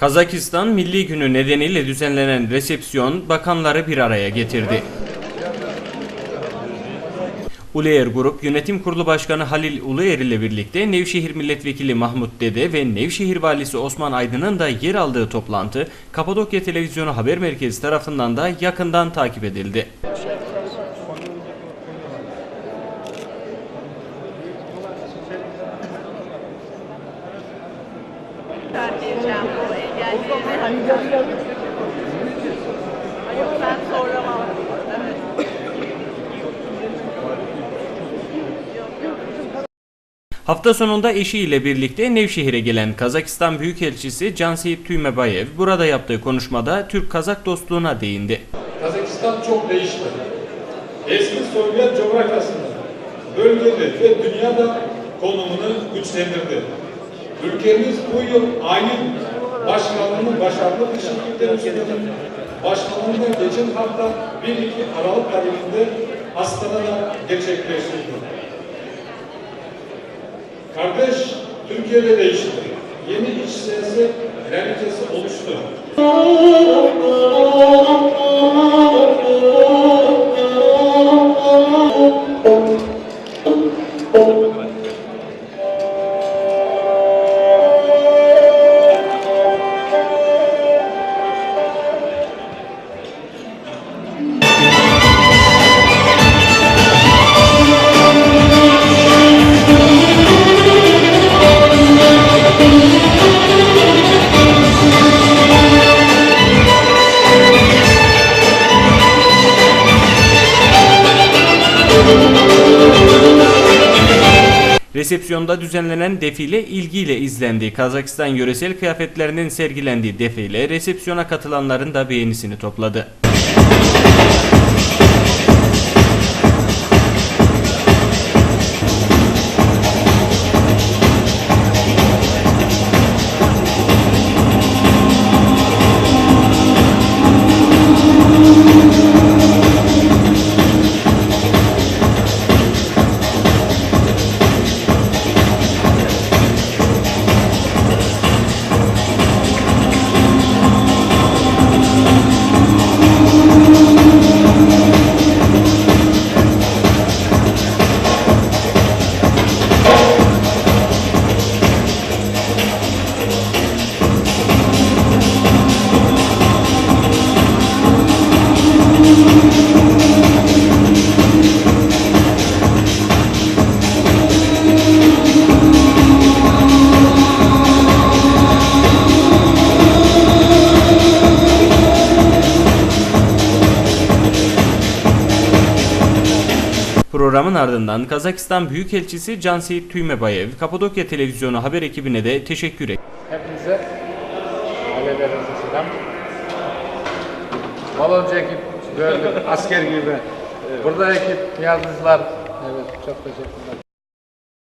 Kazakistan Milli Günü nedeniyle düzenlenen resepsiyon bakanları bir araya getirdi. Uluer Grup Yönetim Kurulu Başkanı Halil Uluer ile birlikte Nevşehir Milletvekili Mahmut Dede ve Nevşehir Valisi Osman Aydın'ın da yer aldığı toplantı Kapadokya Televizyonu Haber Merkezi tarafından da yakından takip edildi. Ben soramam. Evet. Hafta sonunda eşiyle birlikte Nevşehir'e gelen Kazakistan Büyükelçisi Cansiyip Tüymebayev burada yaptığı konuşmada Türk-Kazak dostluğuna değindi. Kazakistan çok değişti. Eski Sovyet coğrafyasında, bölgede ve dünyada konumunu güçlendirdi. Ülkemiz bu yıl aynı başkanlığını başarılı bir şekilde üstlendi. Başkanlığını geçen hafta 1-2 Aralık tarihinde Astana'da gerçekleştirdi. Kardeş Türkiye'de değişti. Yeni iç siyaset realitesi oluştu. Resepsiyonda düzenlenen defile ilgiyle izlendi. Kazakistan yöresel kıyafetlerinin sergilendiği defile resepsiyona katılanların da beğenisini topladı. Programın ardından Kazakistan Büyükelçisi Cansiyip Tüymebayev, Kapadokya Televizyonu haber ekibine de teşekkür etti. Hepinize ailelerinize selam. Baloncu ekip gördük asker gibi. Burada ekip yardımcılar. Evet çok teşekkürler.